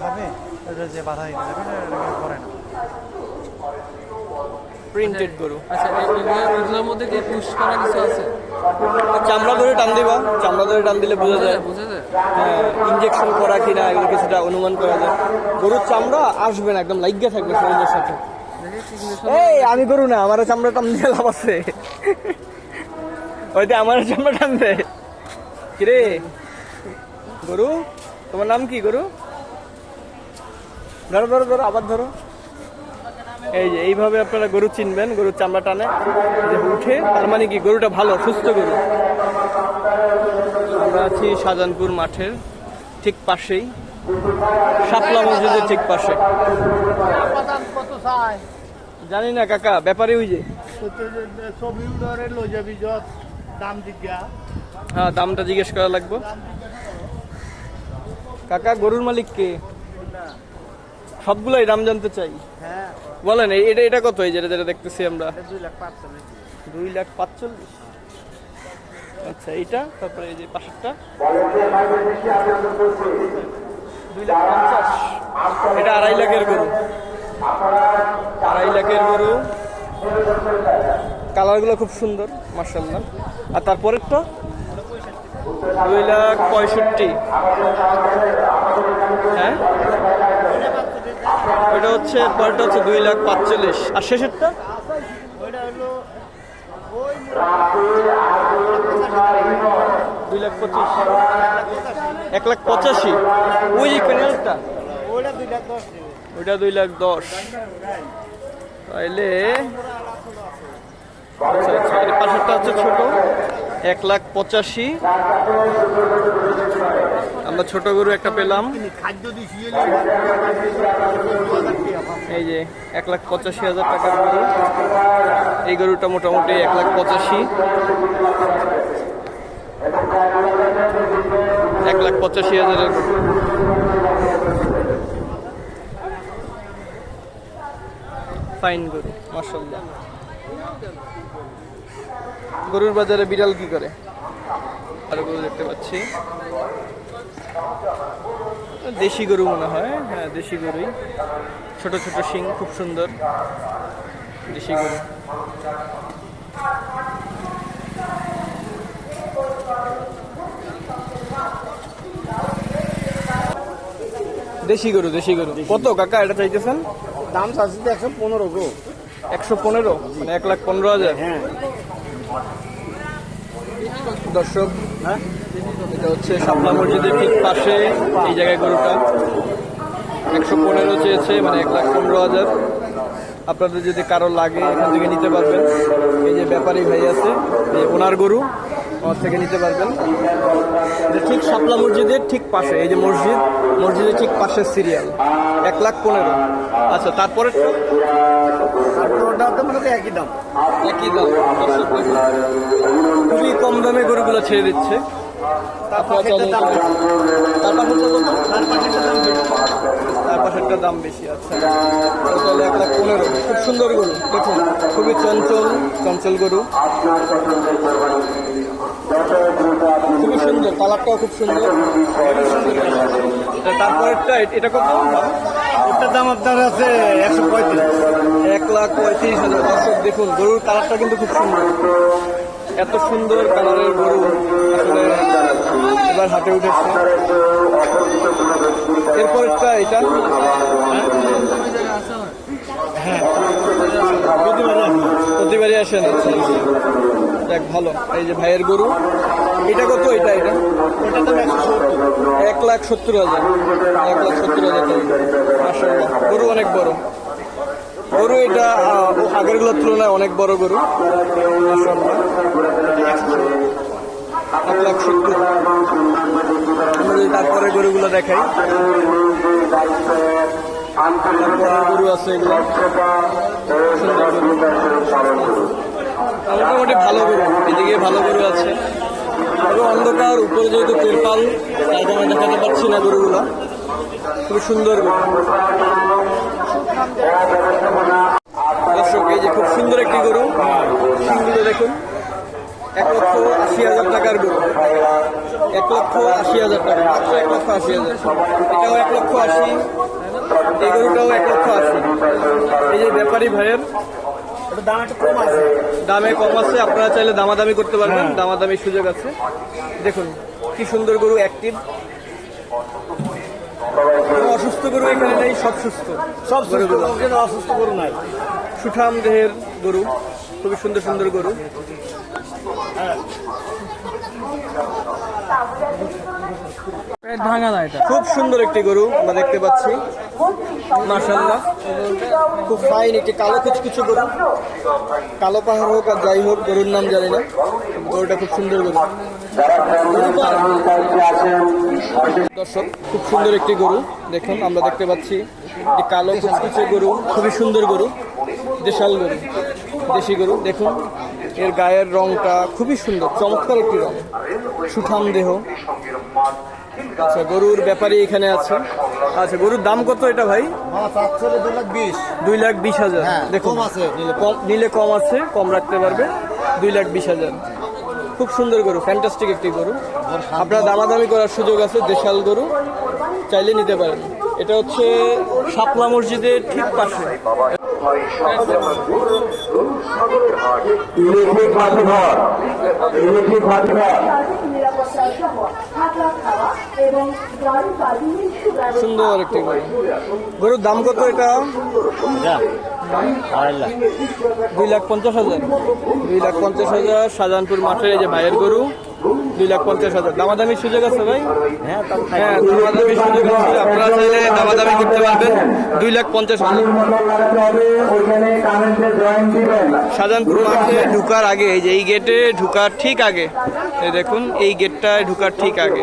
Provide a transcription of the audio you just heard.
খাবে এটা যে বাধা দিতে যাবে না এটাকে করে না। প্রিন্টেড গরু। আচ্ছা এগুলোর মধ্যে কি পুশ করা কিছু আছে? চামড়া ধরে টান দিবা চামড়া ধরে টান দিলে বোঝা যায়। বুঝা যায় হ্যাঁ ইঞ্জেকশন করা কিনা এগুলো কিছুটা অনুমান করা যায়। গরুর চামড়া আসবে না একদম লাইগা থাকবে শরীরের সাথে। এই আমি গরু না আমার চামড়া টান দিয়ে লাভ আছে। ওইটা আমার চামড়া টান দে। কিরে? গরু? তোমার নাম কি গরু? ধরো ধরো ধরো, আবার ধরো। এই যে, এইভাবে আপনারা গরু চিনবেন গরুর চামড়া টানে। যে উঠে, তার মানে কি, গরুটা ভালো, সুস্থ গরু। আমরা আছি শাহজাহানপুর মাঠের ঠিক পাশেই। শাপলা মসজিদের ঠিক পাশে। জানি না, কাকা ব্যাপারে ওই যে। হ্যাঁ দামটা জিজ্ঞেস করা লাগবে। কাকা, গরুর মালিক কে? সবগুলাই দাম জানতে চাই। হ্যাঁ বলেন এটা এটা কত এই যেটা যেটা দেখতেছি আমরা? দুই লাখ পাঁচচল্লিশ। দুই লাখ পাঁচচল্লিশ। আচ্ছা এইটা তারপরে এই যে পাশেরটা দুই লাখ পঞ্চাশ। এটা আড়াই লাখের গরু। আড়াই লাখের গরু। কালারগুলো খুব সুন্দর মার্শাল্লাহ আর তারপরেরটা? দুই লাখ পঁয়ষট্টি। হ্যাঁ? হচ্ছে, পরেরটা হচ্ছে দুই লাখ পাঁচচল্লিশ। আর শেষেরটা? দুই লাখ পঁচিশ। এক লাখ পঁচাশি। ওই যে ক্যানেলটা ওইটা দুই লাখ দশ। তাইলে আচ্ছা আচ্ছা পাশেরটা হচ্ছে ছোট। এক লাখ পঁচাশি। আমরা ছোট গরু একটা পেলাম। এই যে এক লাখ পঁচাশি হাজার টাকার গরু। এই গরুটা মোটামুটি এক লাখ পঁচাশি। এক লাখ পঁচাশি হাজারের ফাইন গরু মার্শাল্লাহ গরুর বাজারে বিড়াল কি করে? আরও গরু দেখতে পাচ্ছি। দেশি গরু মনে হয় হ্যাঁ দেশি গরুই। ছোট ছোট শিং খুব সুন্দর। দেশি গরু। দেশি গরু দেশি গরু। কত কাকা এটা চাইতেছেন? দাম চাচ্ছি তো একশো পনেরো গো। একশো পনেরো? মানে এক লাখ পনেরো হাজার? হ্যাঁ। দর্শক হ্যাঁ? এটা হচ্ছে শাপলা মসজিদের ঠিক পাশে এই জায়গায় গরুটা। একশো পনেরো চেয়েছে মানে এক লাখ পনেরো হাজার। আপনাদের যদি কারও লাগে এখান থেকে নিতে পারবেন। এই যে ব্যাপারী ভাই আছে এই ওনার গরু আমার থেকে নিতে পারবেন। ঠিক শাপলা মসজিদের ঠিক পাশে এই যে মসজিদ মসজিদের ঠিক পাশে সিরিয়াল। এক লাখ পনেরো। আচ্ছা তারপরে একই দাম। একই দাম। খুবই কম দামে গরুগুলো ছেড়ে দিচ্ছে। দাম। তার দাম বেশি। তার পাশেরটা দাম বেশি। আচ্ছা। তাহলে এক লাখ পনেরো খুব সুন্দর গরু দেখুন খুবই চঞ্চল চঞ্চল গরু। খুবই সুন্দর কালারটাও খুব সুন্দর। এটা তারপরেরটা এটা কত? ওটার দাম আপনার আছে একশো পঁয়ত্রিশ। এক লাখ পঁয়ত্রিশ হাজার। দর্শক দেখুন গরুর কালারটা কিন্তু খুব সুন্দর। এত সুন্দর কালারের গরু। এবার হাটে উঠেছে। এরপরেরটা এটা। প্রতিবারই আসেন। দেখ ভালো। এই যে ভাইয়ের গরু। এটা কত এটা? এটা? এক লাখ সত্তর হাজার। এক লাখ সত্তর হাজার গরু অনেক বড়। গরু এটা আগেরগুলোর তুলনায় অনেক বড় গরু। এক লাখ সত্তর আমরা তারপরে গরুগুলো দেখাই। গরু আছে এগুলো। মোটামুটি ভালো গরু। এদিকে ভালো গরু আছে। তবে অন্ধকার, উপরে যেহেতু তেরপাল তাই জন্য দেখাতে পাচ্ছি না গরুগুলো। খুব সুন্দর দর্শক, এই যে খুব সুন্দর একটি গরু। সিংগুলো দেখুন। এক লক্ষ আশি হাজার টাকার গরু। এক লক্ষ আশি হাজার টাকা মাত্র এক লক্ষ আশি হাজার। এটাও এক লক্ষ আশি এই গরুটাও এক লক্ষ আশি। এই যে ব্যাপারী ভাইয়ের এটা দাম কম আছে দামে কম আছে আপনারা চাইলে দামাদামি করতে পারবেন দামাদামির সুযোগ আছে। দেখুন কি সুন্দর গরু অ্যাক্টিভ অসুস্থ গরু এখানে নেই সব সুস্থ। সব সুস্থ অসুস্থ গরু নাই। সুঠাম দেহের গরু খুবই সুন্দর সুন্দর গরু। খুব সুন্দর একটি গরু আমরা দেখতে পাচ্ছি। মার্শাল্লাহ খুব ফাইন একটি কালো কুচকুচু গরু। কালো পাহাড় হোক আর যাই হোক, গরুর নাম জানি না। গরুটা খুব সুন্দর গরু। দর্শক, খুব সুন্দর একটি গরু। দেখুন, আমরা দেখতে পাচ্ছি কালো কুচকুচে গরু। খুবই সুন্দর গরু। দেশাল গরু। দেশি গরু দেখুন এর গায়ের রংটা খুবই সুন্দর চমৎকার একটি রং। সুঠাম দেহ। আচ্ছা গরুর ব্যাপারী এখানে আছে। আচ্ছা গরুর দাম কত এটা ভাই? দুই লাখ বিশ। হাজার। হ্যাঁ, দেখুন কম নিলে কম নিলে কম আছে কম রাখতে পারবে। দুই লাখ বিশ হাজার। খুব সুন্দর গরু ফ্যান্টাস্টিক একটি গরু। আপনার দামাদামি করার সুযোগ আছে দেশাল গরু। চাইলে নিতে পারেন। এটা হচ্ছে শাপলা মসজিদের ঠিক পাশে। সুন্দর একটি গরুর দাম কত এটা? দুই লাখ পঞ্চাশ হাজার। দুই লাখ পঞ্চাশ হাজার শাহজাহানপুর মাঠে এই যে ভাইয়ের গরু। দুই লাখ পঞ্চাশ হাজার। দামাদামির সুযোগ আছে ভাই? হ্যাঁ হ্যাঁ দামাদামির সুযোগ আছে। আপনারা চাইলে দামাদামি করতে পারবেন। দুই লাখ পঞ্চাশ হাজার। শাহজাহানপুর মাঠে ঢুকার আগে এই যে এই গেটে ঢুকার ঠিক আগে। দেখুন এই গেটটায় ঢুকার ঠিক আগে।